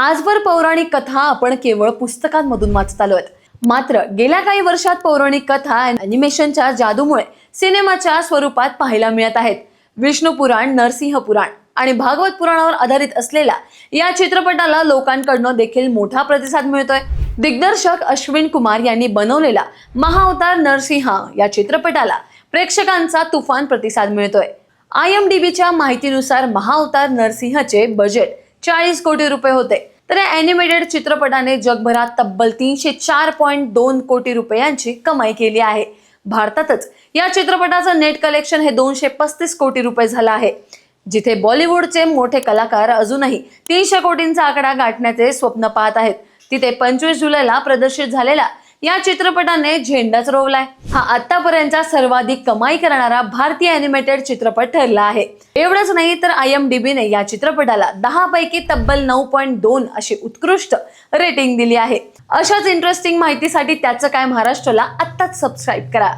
आजवर पौराणिक कथा आपण केवळ पुस्तकांमधून वाचत आलो मात्र गेल्या काही वर्षात पौराणिक कथा अॅनिमेशनच्या जादूमुळे सिनेमाच्या स्वरूपात पाहायला मिळत आहेत. विष्णू पुराण नरसिंह पुराण आणि भागवत पुराणावर आधारित असलेल्या या चित्रपटाला लोकांकडनं देखील मोठा प्रतिसाद मिळतोय. दिग्दर्शक अश्विन कुमार यांनी बनवलेला महाअवतार नरसिंह या चित्रपटाला प्रेक्षकांचा तुफान प्रतिसाद मिळतोय. आय एम डी बीच्या माहितीनुसार महाअवतार नरसिंहचे बजेट चाळीस कोटी रुपये होते. तर या अॅनिमेटेड चित्रपटाने जगभरात तब्बल तीनशे चार पॉईंट दोन कोटी रुपयांची कमाई केली आहे. भारतातच या चित्रपटाचं नेट कलेक्शन हे दोनशे पस्तीस कोटी रुपये झालं आहे. जिथे बॉलिवूडचे मोठे कलाकार अजूनही तीनशे कोटींचा आकडा गाठण्याचे स्वप्न पाहत आहेत. तिथे पंचवीस जुलैला प्रदर्शित झालेला या चित्रपटाने झेंडाच रोवलाय. हा आतापर्यंतचा सर्वाधिक कमाई करणारा भारतीय अॅनिमेटेड चित्रपट ठरला आहे. एवढंच नाही तर आय एम डी बीने या चित्रपटाला दहा पैकी तब्बल नऊ पॉईंट दोन अशी उत्कृष्ट रेटिंग दिली आहे. अशाच इंटरेस्टिंग माहितीसाठी त्याचं काय महाराष्ट्राला आत्ताच सबस्क्राईब करा.